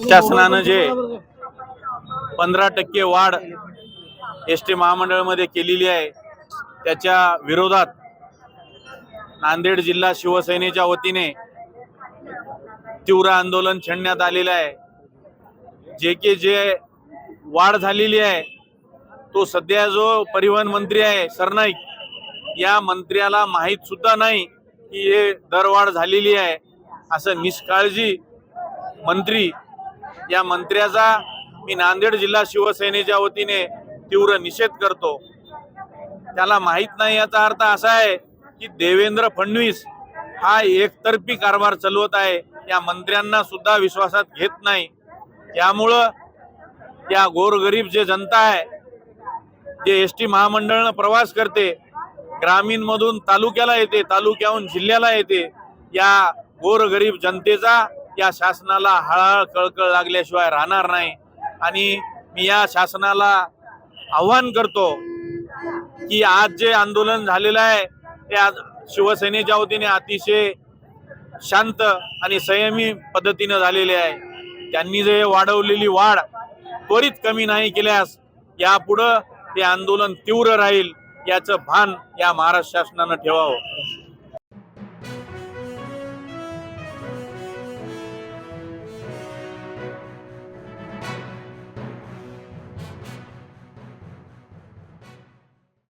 शासनानं जे पंधरा टक्के वाढ एस टी महामंडळामध्ये केलेली आहे त्याच्या विरोधात नांदेड जिल्हा शिवसेनेच्या वतीने तीव्र आंदोलन छेडण्यात आलेलं आहे. जे की जे वाढ झालेली आहे तो सध्या जो परिवहन मंत्री आहे सरनाईक या मंत्र्याला माहीत सुद्धा नाही की हे दरवाढ झालेली आहे असं निष्काळजी मंत्री या मंत्र्याचा मी नांदेड जिल्हा शिवसेनेच्या वतीने तीव्र निषेध करतो. त्याला माहीत नाही याचा अर्थ असा आहे की देवेंद्र फडणवीस हा एकतर्फी कारभार चालवत आहे या मंत्र्यांना सुद्धा विश्वासात घेत नाही. त्यामुळं या गोरगरीब जे जनता आहे जे एस टी महामंडळनं प्रवास करते ग्रामीणमधून तालुक्याला येते तालुक्याहून जिल्ह्याला येते या गोरगरीब जनतेचा या शासनाला हळहळ कळकळ लागल्याशिवाय राहणार नाही. आणि मी या शासनाला आव्हान करतो की आज जे आंदोलन झालेलं आहे ते आज शिवसेनेच्या वतीने अतिशय शांत आणि संयमी पद्धतीनं झालेले आहे. त्यांनी जे वाढवलेली वाढ त्वरित कमी नाही केल्यास यापुढं ते आंदोलन तीव्र राहील याचं भान या महाराष्ट्र शासनानं ठेवावं.